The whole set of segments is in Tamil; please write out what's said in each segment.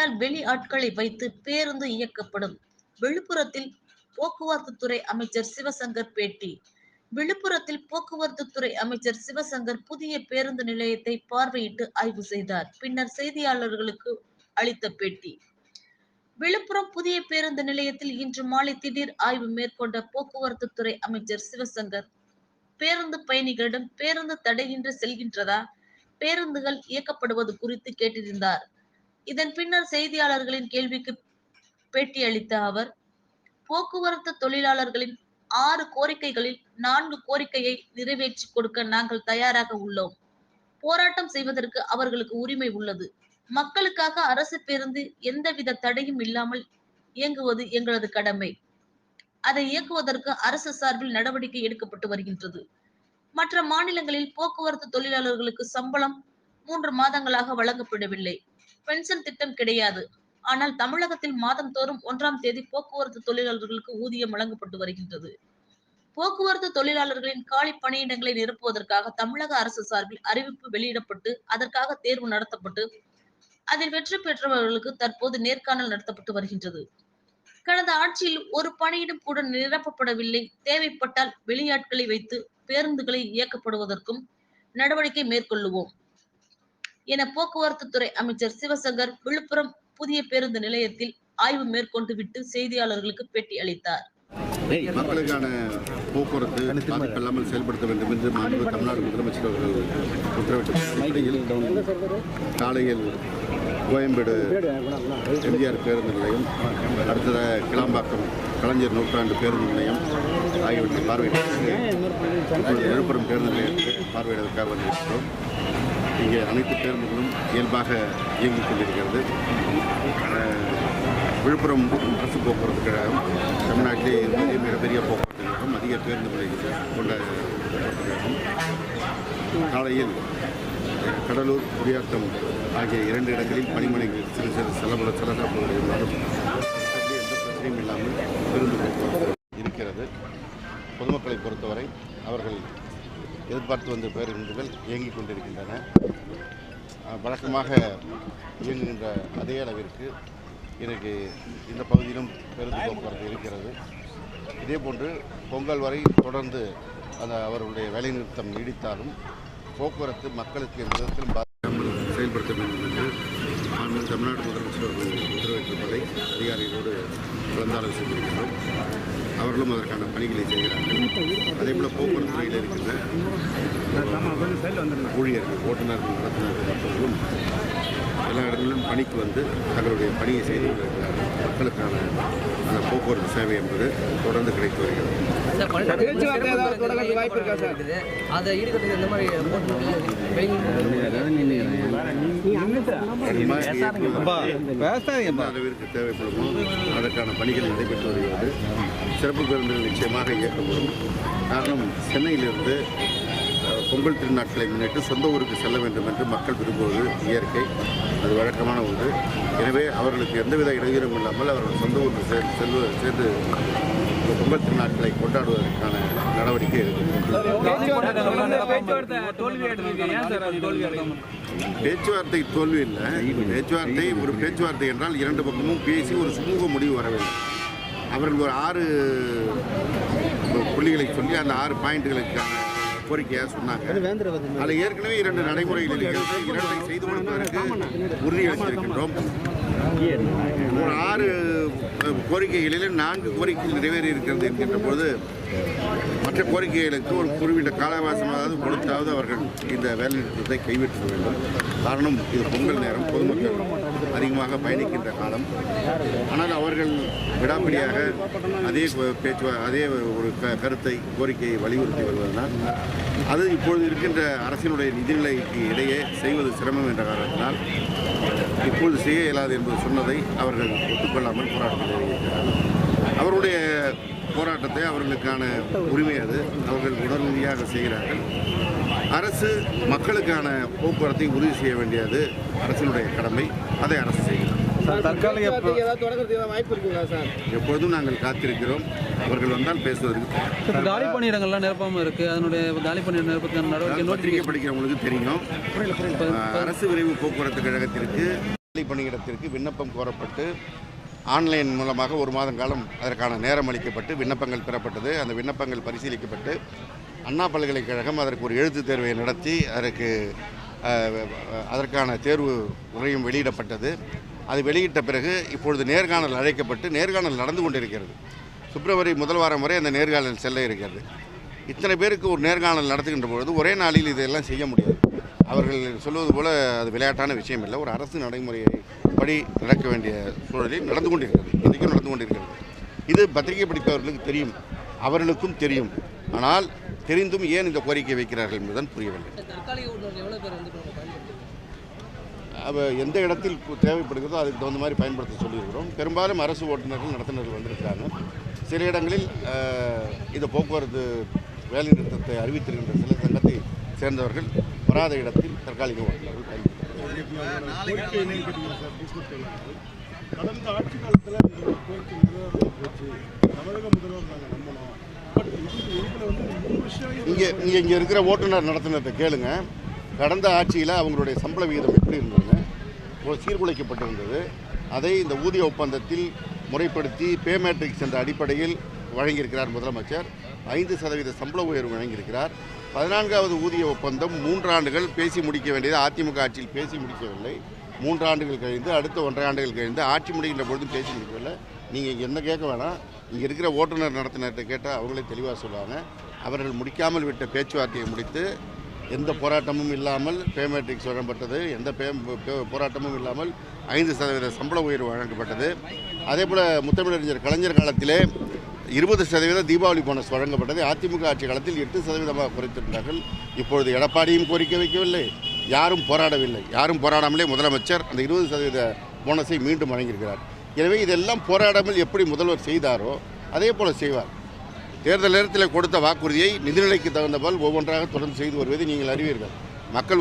தேவைப்பட்டால் வெளி ஆட்களை வைத்து பேருந்து இயக்கப்படும். விழுப்புரத்தில் போக்குவரத்து துறை அமைச்சர் சிவசங்கர் பேட்டி. விழுப்புரத்தில் போக்குவரத்து துறை அமைச்சர் சிவசங்கர் புதிய பேருந்து நிலையத்தை பார்வையிட்டு ஆய்வு செய்தார். பின்னர் செய்தியாளர்களுக்கு அளித்த பேட்டி. விழுப்புரம் புதிய பேருந்து நிலையத்தில் இன்று மாலை திடீர் ஆய்வு மேற்கொண்ட போக்குவரத்து துறை அமைச்சர் சிவசங்கர் பேருந்து பயணிகளிடம் பேருந்து தடையின்றி செல்கின்றதா? பேருந்துகள் இயக்கப்படுவது குறித்து கேட்டிருந்தார். இதன் பின்னர் செய்தியாளர்களின் கேள்விக்கு பேட்டி அளித்த அவர் போக்குவரத்து தொழிலாளர்களின் ஆறு கோரிக்கைகளில் நான்கு கோரிக்கையை நிறைவேற்றி கொடுக்க நாங்கள் தயாராக உள்ளோம். போராட்டம் செய்வதற்கு அவர்களுக்கு உரிமை உள்ளது. மக்களுக்காக அரசு பேருந்து எந்தவித தடையும் இல்லாமல் இயங்குவது எங்களது கடமை. அதை இயக்குவதற்கு அரசு சார்பில் நடவடிக்கை எடுக்கப்பட்டு வருகின்றது. மற்ற மாநிலங்களில் போக்குவரத்து தொழிலாளர்களுக்கு சம்பளம் மூன்று மாதங்களாக வழங்கப்படவில்லை. பென்ஷன் திட்டம் கிடையாது. ஆனால் தமிழகத்தில் மாதந்தோறும் ஒன்றாம் தேதி போக்குவரத்து தொழிலாளர்களுக்கு ஊதியம் வழங்கப்பட்டு வருகின்றது. போக்குவரத்து தொழிலாளர்களின் காலி பணியிடங்களை நிரப்புவதற்காக தமிழக அரசு சார்பில் அறிவிப்பு வெளியிடப்பட்டு அதற்காக தேர்வு நடத்தப்பட்டு அதில் வெற்றி பெற்றவர்களுக்கு தற்போது நேர்காணல் நடத்தப்பட்டு வருகின்றது. கடந்த ஆட்சியில் ஒரு பணியிடம் கூட நிரப்பப்படவில்லை. தேவைப்பட்டால் வெளியாட்களை வைத்து பேருந்துகளை இயக்கப்படுவதற்கும் நடவடிக்கை மேற்கொள்ளுவோம். என போக்குவரத்து துறை அமைச்சர் சிவசங்கர் விழுப்புரம் புதிய பேருந்து நிலையத்தில் ஆய்வு மேற்கொண்டு விட்டு செய்தியாளர்களுக்கு பேட்டி அளித்தார். மக்களுக்கான போக்குவரத்து இல்லாமல் செயல்படுத்த வேண்டும் என்று மாநில தமிழ்நாடு முதலமைச்சர் அவர்கள் உத்தரவிட்டார் காலையில் கோயம்பேடு எம்ஜிஆர் பேருந்து நிலையம் அடுத்ததாக கிளாம்பாக்கம் கலைஞர் நூற்றாண்டு பேருந்து நிலையம் ஆகியவற்றை பார்வையிட்டு விழுப்புரம் பேருந்து நிலையத்தை பார்வையிடுவதற்காக வந்திருக்கிறோம். இங்கே அனைத்து பேருந்துகளும் இயல்பாக இயங்கிக் கொண்டிருக்கிறது. விழுப்புரம் அரசு போக்குவரத்து கழகம் தமிழ்நாட்டிலே இருப்பதே மிகப்பெரிய போக்குவரத்து கழகம் அதிக பேருந்துகளை கொண்ட கழகம் காலையில் கடலூர் குடியாத்தம் ஆகிய இரண்டு இடங்களில் பணிமனைகள் சிறு சிறு செலவுல செலசாப்புகள் இருந்தாலும் எந்த பிரச்சனையும் இல்லாமல் பேருந்து போக்குவரத்து இருக்கிறது. பொதுமக்களை பொறுத்தவரை அவர்கள் எதிர்பார்த்து வந்த பேருந்துகள் இயங்கிக் கொண்டிருக்கின்றன. வழக்கமாக இயங்குகின்ற அதே அளவிற்கு எனக்கு இந்த பகுதியிலும் பேருந்து போக்குவரத்து இருக்கிறது. இதேபோன்று பொங்கல் வரை தொடர்ந்து அந்த அவர்களுடைய வேலைநிறுத்தம் நீடித்தாலும் போக்குவரத்து மக்களுக்கு எந்த விதத்திலும் செயல்படுத்த வேண்டும் என்று தமிழ்நாடு முதலமைச்சர் அவர்கள் உத்தரவிட்டிருப்பதை அதிகாரிகளோடு கலந்தாலோசனை செய்திருக்கிறோம் அவர்களும் அதற்கான பணிகளை செய்கிறார்கள். அதே போல் போக்குவரத்து துறையில் இருக்கின்ற ஊழியர்கள் ஓட்டுநர்கள் நடத்துனர்கள் மற்றவர்களும் எல்லா இடங்களிலும் பணிக்கு வந்து தங்களுடைய பணியை செய்து கொண்டிருக்கிறார்கள். மக்களுக்கான அந்த போக்குவரத்து சேவை என்பது தொடர்ந்து கிடைத்து வருகிறது பேச்சுவார்த்தை ஏதாவது தொடங்க வாய்ப்பு இருக்கா சார் இருக்குது அதை ஈடுகட்டுறது இந்த அளவிற்கு தேவைப்படுமோ அதற்கான பணிகள் நடைபெற்று வருகிறது சிறப்பு பேருந்துகள் நிச்சயமாக இயக்கப்படும் காரணம் சென்னையிலிருந்து பொங்கல் திருநாட்களை முன்னிட்டு சொந்த ஊருக்கு செல்ல வேண்டும் என்று மக்கள் விரும்புவது இயற்கை. அது வழக்கமான ஒன்று. எனவே அவர்களுக்கு எந்தவித இடையூறும் இல்லாமல் அவர்கள் சொந்த ஊருக்கு சே செல்வ சேர்ந்து பொங்கல் திருநாட்களை கொண்டாடுவதற்கான நடவடிக்கை பேச்சுவார்த்தை தோல்வி தோல்வி பேச்சுவார்த்தை தோல்வி இல்லை. பேச்சுவார்த்தை ஒரு பேச்சுவார்த்தை என்றால் இரண்டு பக்கமும் பேசி ஒரு சுமூக முடிவு வர வேண்டும். அவர்கள் ஒரு ஆறு புள்ளிகளை சொல்லி அந்த ஆறு பாயிண்ட்களுக்கான கோரிக்கையாக சொன்னாங்க. அதில் ஏற்கனவே இரண்டு நடைமுறைகள் இருக்கிறது இரண்டை செய்து கொடுப்பதற்கு உறுதியளித்திருக்கின்றோம் ஒரு ஆறு கோரிக்கைகளில் நான்கு கோரிக்கைகள் நிறைவேறி இருக்கிறது என்கின்ற பொழுது மற்ற கோரிக்கைகளுக்கு ஒரு குறிப்பிட்ட காலவாசமாவது கொடுத்தாவது அவர்கள் இந்த வேலைநிறுத்தத்தை கைவிட்ட வேண்டும். காரணம் இது பொங்கல் நேரம் பொதுமக்கள். அதிகமாக பயணிக்கின்ற காலம். ஆனால் அவர்கள் விடாப்பிடியாக அதே பேச்சு அதே ஒரு க கருத்தை கோரிக்கையை வலியுறுத்தி வருவதனால் அது இப்பொழுது இருக்கின்ற அரசினுடைய நிதிநிலைக்கு இடையே செய்வது சிரமம் என்ற காரணத்தினால் இப்பொழுது செய்ய இயலாது என்பது சொன்னதை அவர்கள் ஒத்துக்கொள்ளாமல் போராட்டத்தில் அவருடைய போராட்டத்தை அவர்களுக்கான உரிமை அது. அவர்கள் உடல் ரீதியாக செய்கிறார்கள். அரசு மக்களுக்கான போக்குவரத்தை உறுதி செய்ய வேண்டியது அரசினுடைய கடமை. அதை அரசு செய்கிறது. சார் எப்பொழுதும் நாங்கள் காத்திருக்கிறோம். அவர்கள் வந்தால் பேசுவதற்கு காலி பணியிடங்கள்லாம் நிரப்பாமல் இருக்கு. அதனுடைய காலி பணியிட நிரப்பத்துக்கான நடவடிக்கை படிக்கிறவங்களுக்கு தெரியும். அரசு விரைவு போக்குவரத்து கழகத்திற்கு இரட்டை பணியிடத்திற்கு விண்ணப்பம் கோரப்பட்டு ஆன்லைன் மூலமாக ஒரு மாதம் காலம் அதற்கான நேரம் அளிக்கப்பட்டு விண்ணப்பங்கள் பெறப்பட்டது. அந்த விண்ணப்பங்கள் பரிசீலிக்கப்பட்டு அண்ணா பல்கலைக்கழகம் அதற்கு ஒரு எழுத்துத் தேர்வை நடத்தி அதற்கு அதற்கான தேர்வு முறையும் வெளியிடப்பட்டது. அது வெளியிட்ட பிறகு இப்பொழுது நேர்காணல் அழைக்கப்பட்டு நேர்காணல் நடந்து கொண்டிருக்கிறது. பிப்ரவரி முதல் வாரம் வரை அந்த நேர்காணல் செல்ல இருக்கிறது. இத்தனை பேருக்கு ஒரு நேர்காணல் நடத்துகின்ற பொழுது ஒரே நாளில் இதெல்லாம் செய்ய முடியாது. அவர்கள் சொல்வது போல் அது விளையாட்டான விஷயம் இல்லை. ஒரு அரசு நடைமுறையை படி நடக்க வேண்டிய சூழலில் நடந்து கொண்டிருக்கிறது. இன்றைக்கும் நடந்து கொண்டிருக்கிறது. இது பத்திரிகை படிப்பவர்களுக்கு தெரியும். அவர்களுக்கும் தெரியும். ஆனால் தெரிந்தும் ஏன் இந்த கோரிக்கை வைக்கிறார்கள் என்பதுதான் புரியவில்லை. எந்த இடத்தில் தேவைப்படுகிறதோ அதுக்கு தகுந்த மாதிரி பயன்படுத்த சொல்லியிருக்கிறோம். பெரும்பாலும் அரசு ஓட்டுநர்கள் நடத்துனர்கள் வந்திருக்கிறாங்க. சில இடங்களில் இந்த போக்குவரத்து வேலைநிறுத்தத்தை அறிவித்திருக்கின்ற சில சங்கத்தை சேர்ந்தவர்கள் வராத இடத்தில் தற்காலிக ஓட்டுநர்கள் பயன்படுத்துகிறார்கள். இங்கே இங்கே இங்கே இருக்கிற ஓட்டுநர் நடத்தினதை கேளுங்க. கடந்த ஆட்சியில் அவங்களுடைய சம்பள விகிதம் எப்படி இருந்ததுங்க சீர்குலைக்கப்பட்டிருந்தது. அதை இந்த ஊதிய ஒப்பந்தத்தில் முறைப்படுத்தி பே மேட்ரிக்ஸ் என்ற அடிப்படையில் வழங்கியிருக்கிறார் முதலமைச்சர். ஐந்து சதவீத சம்பள உயர்வு வழங்கியிருக்கிறார். பதினான்காவது ஊதிய ஒப்பந்தம் மூன்றாண்டுகள் பேசி முடிக்க வேண்டியது. அதிமுக ஆட்சியில் பேசி முடிக்கவில்லை. மூன்றாண்டுகள் கழிந்து அடுத்த ஒன்றரை ஆண்டுகள் கழிந்து ஆட்சி முடிகின்ற பொழுதும் பேசி முடிக்கவில்லை. நீங்கள் இங்கே என்ன கேட்க வேணாம். இங்கே இருக்கிற ஓட்டுநர் நடத்தினர்கிட்ட கேட்டால் அவங்களே தெளிவாக சொல்லுவாங்க. அவர்கள் முடிக்காமல் விட்ட பேச்சுவார்த்தையை முடித்து எந்த போராட்டமும் இல்லாமல் பேமெட்ரிக்ஸ் வழங்கப்பட்டது எந்த பே- போராட்டமும் இல்லாமல் ஐந்து சதவீத சம்பள உயர்வு வழங்கப்பட்டது. அதே போல் முத்தமிழறிஞர் கலைஞர் காலத்திலே இருபது சதவீத தீபாவளி போனஸ் வழங்கப்பட்டது. அதிமுக ஆட்சி காலத்தில் எட்டு சதவீதமாக குறைத்திருந்தார்கள். இப்பொழுது எடப்பாடியும் கோரிக்கை வைக்கவில்லை. யாரும் போராடவில்லை. யாரும் போராடாமலே முதலமைச்சர் அந்த இருபது சதவீத போனஸை மீண்டும் வழங்கியிருக்கிறார். எனவே இதெல்லாம் போராடாமல் எப்படி முதல்வர் செய்தாரோ அதே போல செய்வார். தேர்தல் நேரத்தில் கொடுத்த வாக்குறுதியை நிதிநிலைக்கு தகுந்தபால் ஒவ்வொன்றாக தொடர்ந்து செய்து வருவதை நீங்கள் அறிவீர்கள். மக்கள்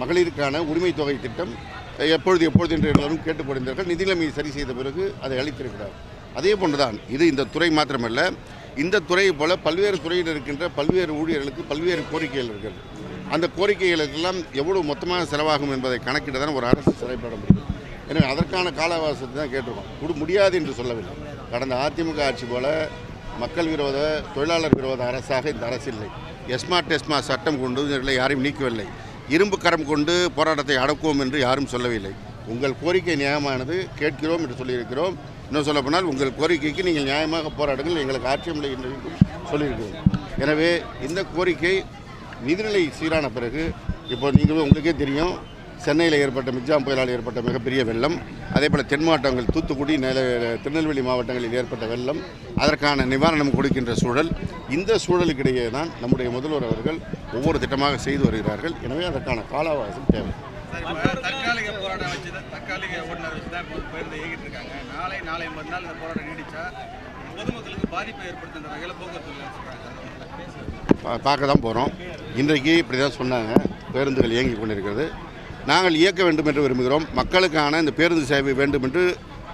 மகளிருக்கான உரிமை தொகை திட்டம் எப்பொழுது எப்பொழுது என்று எல்லாரும் கேட்டுப்படுகிறார்கள் நிதிநிலைமையை சரி செய்த பிறகு அதை அளித்திருக்கிறார். அதே போன்றுதான் இது இந்த துறை மாத்திரமல்ல இந்த துறையை போல பல்வேறு துறையில் இருக்கின்ற பல்வேறு ஊழியர்களுக்கு பல்வேறு கோரிக்கைகள் இருக்கிறது. அந்த கோரிக்கைகளுக்கெல்லாம் எவ்வளவு மொத்தமாக செலவாகும் என்பதை கணக்கிட தான் ஒரு அரசு செயல்பட முடியும். எனவே அதற்கான கால அவகாசத்தை தான் கேட்டிருக்கோம். கொடு முடியாது என்று சொல்லவில்லை. கடந்த அதிமுக ஆட்சி போல மக்கள் விரோத தொழிலாளர் விரோத அரசாக இந்த அரசு இல்லை. எஸ்மா டெஸ்மா சட்டம் கொண்டு இதில் யாரையும் நீக்கவில்லை. இரும்பு கரம் கொண்டு போராட்டத்தை அடக்குவோம் என்று யாரும் சொல்லவில்லை. உங்கள் கோரிக்கை நியாயமானது கேட்கிறோம் என்று சொல்லியிருக்கிறோம். இன்னும் சொல்லப்போனால் உங்கள் கோரிக்கைக்கு நீங்கள் நியாயமாக போராடுங்கள். எங்களுக்கு ஆட்சியமில்லை என்று சொல்லியிருக்கிறோம். எனவே இந்த கோரிக்கை நிதிநிலை சீரான பிறகு இப்போ நீங்கள் உங்களுக்கே தெரியும் சென்னையில் ஏற்பட்ட மிக்ஜாம் புயலால் ஏற்பட்ட மிகப்பெரிய வெள்ளம். அதே போல் தென் மாவட்டங்கள் தூத்துக்குடி நெல திருநெல்வேலி மாவட்டங்களில் ஏற்பட்ட வெள்ளம். அதற்கான நிவாரணம் கொடுக்கின்ற சூழல். இந்த சூழலுக்கிடையே தான் நம்முடைய முதல்வர் அவர்கள் ஒவ்வொரு திட்டமாக செய்து வருகிறார்கள். எனவே அதற்கான கால அவகாசம் தேவை தற்காலிக போராட்டம் வச்சு தான் தற்காலிக ஓட்டுநர் வச்சு தான் இப்போ பேருந்து இயக்கிட்டு இருக்காங்க. நாளை நாளை ஐம்பது நாள் இந்த போராட்டம் நீடிச்சா பொதுமக்களுக்கு பாதிப்பை ஏற்படுத்துகின்ற வகையில் போக்குவரத்து சொல்கிறாங்க பா- பார்க்க தான் போகிறோம் இன்றைக்கு இப்படி தான் சொன்னாங்க. பேருந்துகள் இயங்கி கொண்டிருக்கிறது. நாங்கள் இயக்க வேண்டும் என்று விரும்புகிறோம். மக்களுக்கான இந்த பேருந்து சேவை வேண்டும் என்று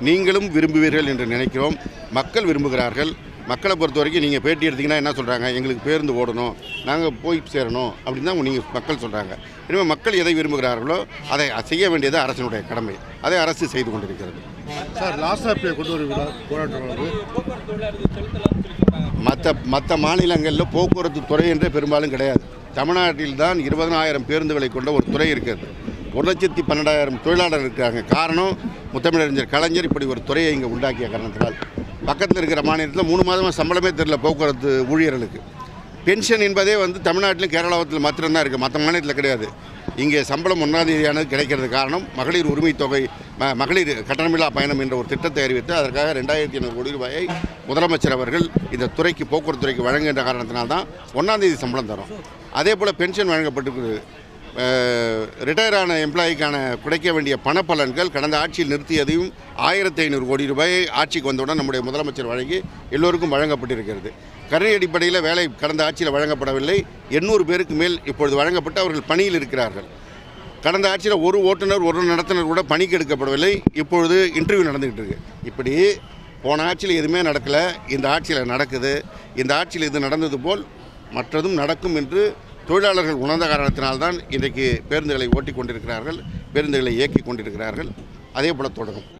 நீங்களும் விரும்புவீர்கள் என்று நினைக்கிறோம். மக்கள் விரும்புகிறார்கள். மக்களை பொறுத்த வரைக்கும் நீங்கள் பேட்டி எடுத்தீங்கன்னா என்ன சொல்கிறாங்க எங்களுக்கு பேருந்து ஓடணும். நாங்கள் போய் சேரணும் அப்படின்னு தான் நீங்கள் மக்கள் சொல்கிறாங்க எனவே மக்கள் எதை விரும்புகிறார்களோ அதை செய்ய வேண்டியது அரசினுடைய கடமை. அதை அரசு செய்து கொண்டிருக்கிறது. சார் லாஸ்ட் கொண்டு வருவீங்களா போராட்டம் மற்ற மற்ற மாநிலங்களில் போக்குவரத்து துறை என்றே பெரும்பாலும் கிடையாது. தமிழ்நாட்டில் தான் இருபதனாயிரம் பேருந்துகளை கொண்ட ஒரு துறை இருக்கிறது. ஒரு லட்சத்தி பன்னெண்டாயிரம் தொழிலாளர் இருக்காங்க காரணம் முத்தமிழறிஞர் கலைஞர் இப்படி ஒரு துறையை இங்கே உண்டாக்கிய காரணத்தினால். பக்கத்தில் இருக்கிற மாநிலத்தில் மூணு மாதமாக சம்பளமே தெரியல போக்குவரத்து ஊழியர்களுக்கு. பென்ஷன் என்பதே வந்து தமிழ்நாட்டிலும் கேரளாவில் மாத்திரம்தான் இருக்குது மற்ற மாநிலத்தில் கிடையாது. இங்கே சம்பளம் ஒன்றாம் தேதியானது கிடைக்கிறது காரணம் மகளிர் உரிமை தொகை ம மகளிர் கட்டணமில்லா பயணம் என்ற ஒரு திட்டத்தை அறிவித்து அதற்காக ரெண்டாயிரத்தி ஐநூறு கோடி ரூபாயை முதலமைச்சர் அவர்கள் இந்த துறைக்கு போக்குவரத்து துறைக்கு வழங்குகின்ற காரணத்தினால்தான் ஒன்றாம் தேதி சம்பளம் தரும். அதே போல் பென்ஷன் வழங்கப்பட்டிருக்குது ரிட்டையர் ஆன எம்ப்ளாயிக்கான கிடைக்க வேண்டிய பணப்பலன்கள் கடந்த ஆட்சியில் நிறுத்தியதையும் ஆயிரத்தி ஐநூறு கோடி ரூபாயை ஆட்சிக்கு வந்தவுடன் நம்முடைய முதலமைச்சர் வழங்கி எல்லோருக்கும் வழங்கப்பட்டிருக்கிறது. கருணை அடிப்படையில் வேலை கடந்த ஆட்சியில் வழங்கப்படவில்லை. எண்ணூறு பேருக்கு மேல் இப்பொழுது வழங்கப்பட்டு அவர்கள் பணியில் இருக்கிறார்கள். கடந்த ஆட்சியில் ஒரு ஓட்டுநர் ஒரு நடத்துனர் கூட பணிக்கு எடுக்கப்படவில்லை. இப்பொழுது இன்டர்வியூ நடந்துக்கிட்டு இருக்கு. இப்படி போன ஆட்சியில் எதுவுமே நடக்கலை. இந்த ஆட்சியில் நடக்குது. இந்த ஆட்சியில் இது நடந்தது போல் மற்றதும் நடக்கும் என்று தொழிலாளர்கள் உணர்ந்த காரணத்தினால்தான் இன்றைக்கு பேருந்துகளை ஓட்டிக் கொண்டிருக்கிறார்கள் பேருந்துகளை இயக்கிக் கொண்டிருக்கிறார்கள் அதே போல் தொடரும்.